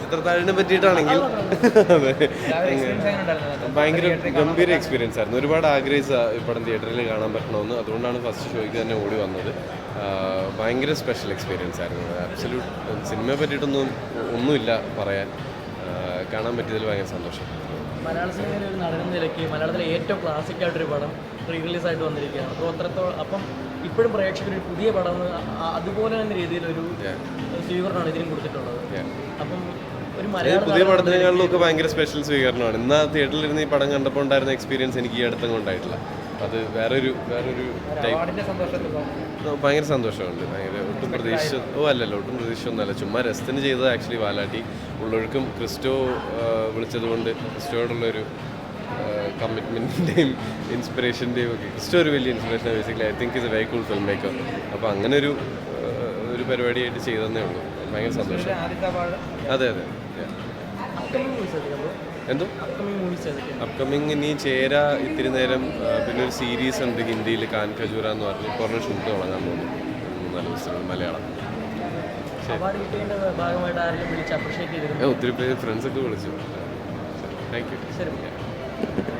ചിത്രത്താഴിനെ പറ്റിയിട്ടാണെങ്കിൽ ഭയങ്കര ഗംഭീര എക്സ്പീരിയൻസ് ആയിരുന്നു. ഒരുപാട് ആഗ്രഹിച്ച പടം തിയേറ്ററിൽ കാണാൻ പറ്റണമെന്ന്. അതുകൊണ്ടാണ് ഫസ്റ്റ് ഷോയ്ക്ക് തന്നെ ഓടി വന്നത്. ഭയങ്കര സ്പെഷ്യൽ എക്സ്പീരിയൻസ് ആയിരുന്നു. ആബ്സല്യൂട്ട് സിനിമയെ പറ്റിയിട്ടൊന്നും ഒന്നുമില്ല പറയാൻ. കാണാൻ പറ്റിയതിൽ ഭയങ്കര സന്തോഷം. മലയാള സിനിമയിലെ ഒരു നടൻ നിലയ്ക്ക് മലയാളത്തിലെ ഏറ്റവും ക്ലാസിക് ആയിട്ടൊരു പടം റീ റിലീസ് ആയിട്ട് വന്നിരിക്കുകയാണ്. അപ്പോൾ അത്രത്തോളം അപ്പം ഇപ്പോഴും പ്രേക്ഷകർ ഒരു പുതിയ പടം അതുപോലെ തന്നെ രീതിയിലൊരു സ്വീകരണമാണ് ഇതിനും കൊടുത്തിട്ടുള്ളത്. അപ്പം പുതിയ പടത്തിനേക്കാളിലും ഒക്കെ ഭയങ്കര സ്പെഷ്യൽ സ്വീകരണമാണ്. ഇന്ന് തിയേറ്ററിലിരുന്ന് തിയേറ്ററിൽ ഇരുന്ന് ഈ പടം കണ്ടപ്പോൾ ഉണ്ടായിരുന്ന എക്സ്പീരിയൻസ് എനിക്ക് ഈ അടുത്തും ഉണ്ടായിട്ടില്ല അത് വേറൊരു വേറൊരു ഭയങ്കര സന്തോഷമുണ്ട്. ഭയങ്കര ഒട്ടും പ്രതീക്ഷ ഓ അല്ലല്ലോ ഒട്ടും പ്രതീക്ഷിച്ചൊന്നുമല്ല. ചുമ്മാ രസത്തിന് ചെയ്തത് ആക്ച്വലി വാലാട്ടി. ഉള്ളൊഴുക്കും ക്രിസ്റ്റോ വിളിച്ചതുകൊണ്ട് ക്രിസ്റ്റോയോടുള്ളൊരു കമ്മിറ്റ്മെന്റിന്റെയും ഇൻസ്പിറേഷന്റെയും ഒക്കെ ക്രിസ്റ്റോ ഒരു വലിയ inspiration basically I think is a very cool film maker അപ്പോൾ അങ്ങനെ ഒരു ഒരു പരിപാടിയായിട്ട് ചെയ്തതന്നേ ഉള്ളൂ. ഭയങ്കര സന്തോഷം. അതെ അതെ. എന്തോ? അപ്കമിങ് ഇനി ചേര ഇത്തിരി നേരം പിന്നെ ഒരു സീരീസ് ഉണ്ട് ഹിന്ദിയിൽ കാൻ ഖജൂര എന്ന് പറഞ്ഞ് കുറഞ്ഞ ഷൂട്ട് തുടങ്ങാൻ പോകുന്നു. നല്ല ദിവസത്തിൽ മലയാളം. ഒത്തിരി പേര് ഫ്രണ്ട്സൊക്കെ വിളിച്ചു. Thank you